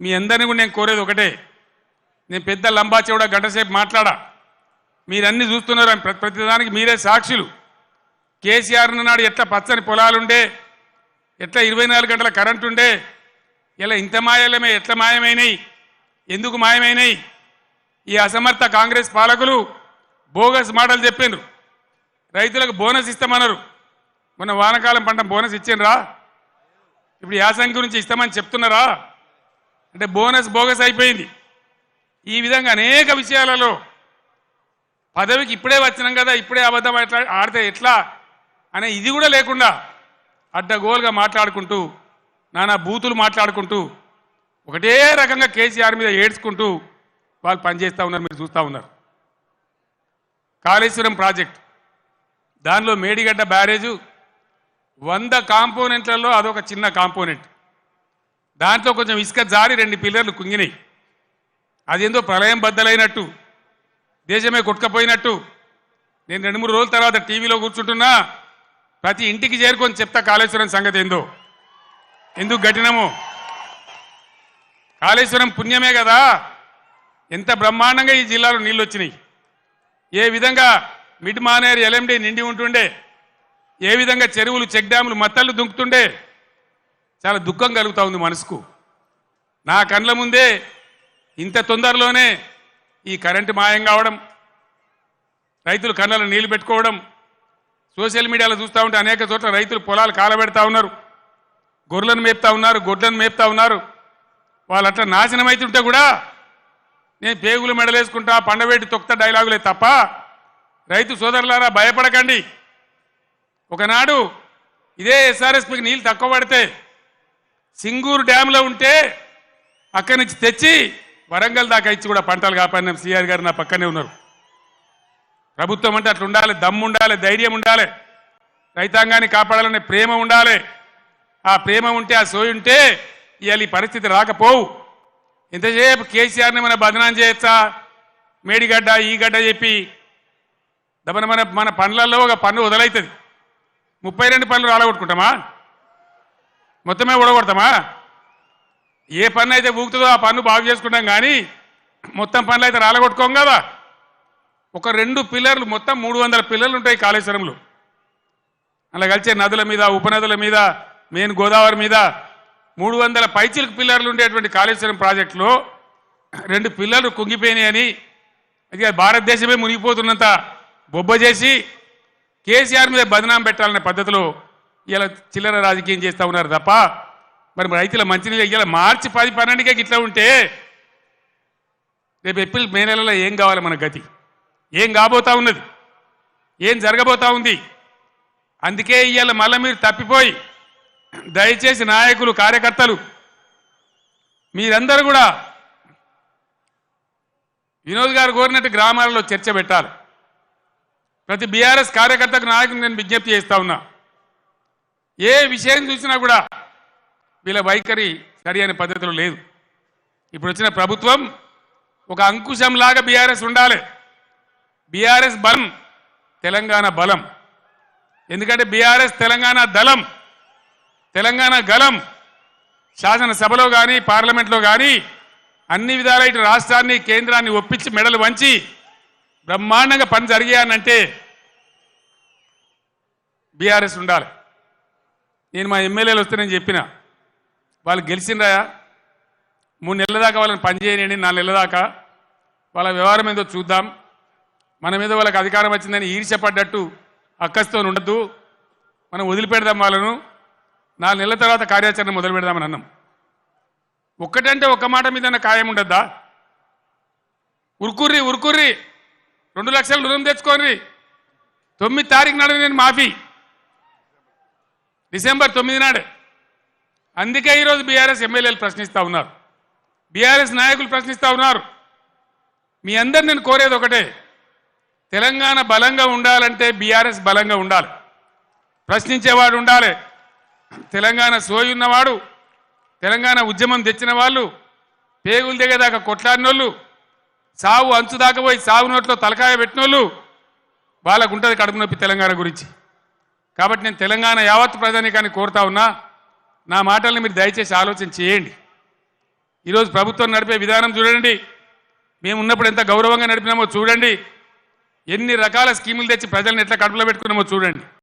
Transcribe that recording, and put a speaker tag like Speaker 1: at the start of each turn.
Speaker 1: మీ అందరిని కూడా నేను కోరేది ఒకటే. నేను పెద్ద లంబాచేవుడ గంటసేపు మాట్లాడా. మీరన్నీ చూస్తున్నారు ప్రతి ప్రతిదానికి మీరే సాక్షులు. కేసీఆర్ నాడు ఎట్లా పచ్చని పొలాలుండే ఎట్లా ఇరవై నాలుగు గంటల కరెంట్ ఉండే ఇలా ఇంత మాయలమే ఎట్లా మాయమైనాయి ఎందుకు మాయమైనయి? ఈ అసమర్థ కాంగ్రెస్ పాలకులు బోగస్ మాటలు చెప్పిండ్రు రైతులకు బోనస్ ఇస్తామన్నారు. మొన్న వానకాలం పంట బోనస్ ఇచ్చిండ్రా? ఇప్పుడు యాసంగి గురించి ఇస్తామని చెప్తున్నారా? అంటే బోనస్ బోగస్ అయిపోయింది. ఈ విధంగా అనేక విషయాలలో పదవికి ఇప్పుడే వచ్చినాం కదా ఇప్పుడే అబద్ధం ఎట్లా ఆడితే ఎట్లా? అనే ఇది కూడా లేకుండా అడ్డగోలుగా మాట్లాడుకుంటూ నానా బూతులు మాట్లాడుకుంటూ ఒకటే రకంగా కేసీఆర్ మీద ఏడ్చుకుంటూ వాళ్ళు పనిచేస్తూ ఉన్నారు మీరు చూస్తూ ఉన్నారు. కాళేశ్వరం ప్రాజెక్ట్. దానిలో మేడిగడ్డ బ్యారేజు వంద కాంపోనెంట్లలో అదొక చిన్న కాంపోనెంట్. దాంట్లో కొంచెం ఇసుక జారి రెండు పిల్లర్లు కుంగినాయి. అదేందో ప్రళయం బద్దలైనట్టు దేశమే కొట్టుకపోయినట్టు. నేను రెండు మూడు రోజుల తర్వాత టీవీలో కూర్చుంటున్నా ప్రతి ఇంటికి చేరుకొని చెప్తా కాళేశ్వరం సంగతి ఏందో. ఎందుకు గట్టినము కాళేశ్వరం పుణ్యమే కదా. ఎంత బ్రహ్మాండంగా ఈ జిల్లాలో నీళ్ళు వచ్చినాయి ఏ విధంగా మిడ్ మానేరు ఎల్ఎండి నిండి ఉంటుండే? ఏ విధంగా చెరువులు చెక్ డ్యాములు మత్తళ్ళు దుంకుతుండే? చాలా దుఃఖం కలుగుతా ఉంది మనసుకు. నా కండ్ల ముందే ఇంత తొందరలోనే ఈ కరెంటు మాయం కావడం రైతులు కళ్ళలో నీళ్ళు పెట్టుకోవడం సోషల్ మీడియాలో చూస్తూ ఉంటే అనేక చోట్ల రైతులు పొలాలు కాలబెడతా ఉన్నారు గొర్రెలను మేపుతా ఉన్నారు గొడ్లను మేపుతా ఉన్నారు. వాళ్ళు అట్లా నాశనం అవుతుంటే కూడా నేను పేగులు మెడలేసుకుంటా పండవేటి తొక్త డైలాగులే తప్ప రైతు సోదరులారా భయపడకండి. ఒకనాడు ఇదే ఎస్ఆర్ఎస్పికి నీళ్ళు తక్కువ పడితే సింగూరు డ్యాంలో ఉంటే అక్కడి నుంచి తెచ్చి వరంగల్ దాకా ఇచ్చి కూడా పంటలు కాపాడిన. సిఆర్ గారు నా పక్కనే ఉన్నారు. ప్రభుత్వం అంటే అట్లా ఉండాలి దమ్ము ఉండాలి ధైర్యం ఉండాలి రైతాంగాన్ని కాపాడాలనే ప్రేమ ఉండాలి. ఆ ప్రేమ ఉంటే ఆ సోయి ఉంటే ఇవాళ ఈ పరిస్థితి రాకపోవు. ఎంతసేపు కేసీఆర్ని మన బదనాం చేయొచ్చా? మేడిగడ్డ ఈ గడ్డ చెప్పి దమన మన మన పనులలో ఒక పన్ను వదలవుతుంది ముప్పై రెండు పనులు రాలగొట్టుకుంటామా? మొత్తమే ఊడగొడతామా? ఏ పన్ను అయితే ఊగుతుందో ఆ పన్ను బాగు చేసుకుంటాం కానీ మొత్తం పనులు అయితే రాలగొట్టుకోం కదా. ఒక రెండు పిల్లర్లు మొత్తం మూడు వందల పిల్లర్లు ఉంటాయి కాళేశ్వరంలో. అలా కలిసే నదుల మీద ఉపనదుల మీద మెయిన్ గోదావరి మీద మూడు వందల పైచిలకు పిల్లర్లు ఉండేటువంటి కాళేశ్వరం ప్రాజెక్టులో రెండు పిల్లర్లు కుంగిపోయినాయని అది భారతదేశమే మునిగిపోతున్నంత బొబ్బ చేసి కేసీఆర్ మీద బదనాం పెట్టాలనే పద్ధతిలో ఇలా చిల్లర రాజకీయం చేస్తూ ఉన్నారు తప్ప మరి రైతుల మంచినీళ్ళు ఇలా మార్చి పది పన్నెండుకే ఇట్లా ఉంటే రేపు ఏప్రిల్ మే నెలలో ఏం కావాలి మన గతి? ఏం కాబోతా ఉన్నది? ఏం జరగబోతా ఉంది? అందుకే ఇవాళ మళ్ళీ మీరు తప్పిపోయి దయచేసి నాయకులు కార్యకర్తలు మీరందరూ కూడా వినోద్ గారు కోరినట్టు గ్రామాలలో చర్చ పెట్టాలి. ప్రతి బీఆర్ఎస్ కార్యకర్తకు నాయకుని నేను విజ్ఞప్తి చేస్తా ఉన్నా. ఏ విషయం చూసినా కూడా వీళ్ళ వైఖరి సరి అనే పద్ధతిలో లేదు. ఇప్పుడు వచ్చిన ప్రభుత్వం ఒక అంకుశంలాగా బీఆర్ఎస్ ఉండాలి. బీఆర్ఎస్ బలం తెలంగాణ బలం. ఎందుకంటే బీఆర్ఎస్ తెలంగాణ దళం తెలంగాణ గలం శాసనసభలో కానీ పార్లమెంట్లో కానీ అన్ని విధాల ఇటు రాష్ట్రాన్ని కేంద్రాన్ని ఒప్పించి మెడలు వంచి బ్రహ్మాండంగా పని జరిగాయనంటే బీఆర్ఎస్ ఉండాలి. నేను మా ఎమ్మెల్యేలు వస్తే నేను చెప్పిన. వాళ్ళు గెలిచిండ్రా? మూడు నెలల దాకా వాళ్ళని పనిచేయనండి నాలుగు నెలల దాకా. వాళ్ళ వ్యవహారం ఏదో చూద్దాం. మన మీద వాళ్ళకి అధికారం వచ్చిందని ఈర్ష్యపడ్డట్టు అక్కస్తో ఉండద్దు. మనం వదిలిపెడదాం వాళ్ళను. నాలుగు నెలల తర్వాత కార్యాచరణ మొదలు పెడదామని అన్నాం. ఒక్కటంటే ఒక్క మాట మీద ఖాయం ఉండద్దా? ఉరుకుర్రి ఉరుకుర్రి. రెండు లక్షలు రుణం తెచ్చుకోండి తొమ్మిది తారీఖు నాడు నేను మాఫీ. డిసెంబర్ తొమ్మిది నాడే. అందుకే ఈరోజు బీఆర్ఎస్ ఎమ్మెల్యేలు ప్రశ్నిస్తూ ఉన్నారు. బీఆర్ఎస్ నాయకులు ప్రశ్నిస్తూ ఉన్నారు. మీ అందరు నేను కోరేది ఒకటే తెలంగాణ బలంగా ఉండాలంటే బీఆర్ఎస్ బలంగా ఉండాలి. ప్రశ్నించేవాడు ఉండాలి. తెలంగాణ సోయి ఉన్నవాడు తెలంగాణ ఉద్యమం తెచ్చిన వాళ్ళు పేగులు దిగేదాకా కొట్లాడినోళ్ళు సావు అంచు దాకా పోయి సాగు నోట్లో తలకాయ పెట్టినోళ్ళు వాళ్ళకు ఉంటుంది కడుపు నొప్పి తెలంగాణ గురించి. కాబట్టి నేను తెలంగాణ యావత్ ప్రజానికాన్ని కోరుతా ఉన్నా నా మాటల్ని మీరు దయచేసి ఆలోచన చేయండి. ఈరోజు ప్రభుత్వం నడిపే విధానం చూడండి. మేము ఉన్నప్పుడు ఎంత గౌరవంగా నడిపినామో చూడండి. ఎన్ని రకాల స్కీములు తెచ్చి ప్రజలను ఎట్లా కడుపులో పెట్టుకున్నామో చూడండి.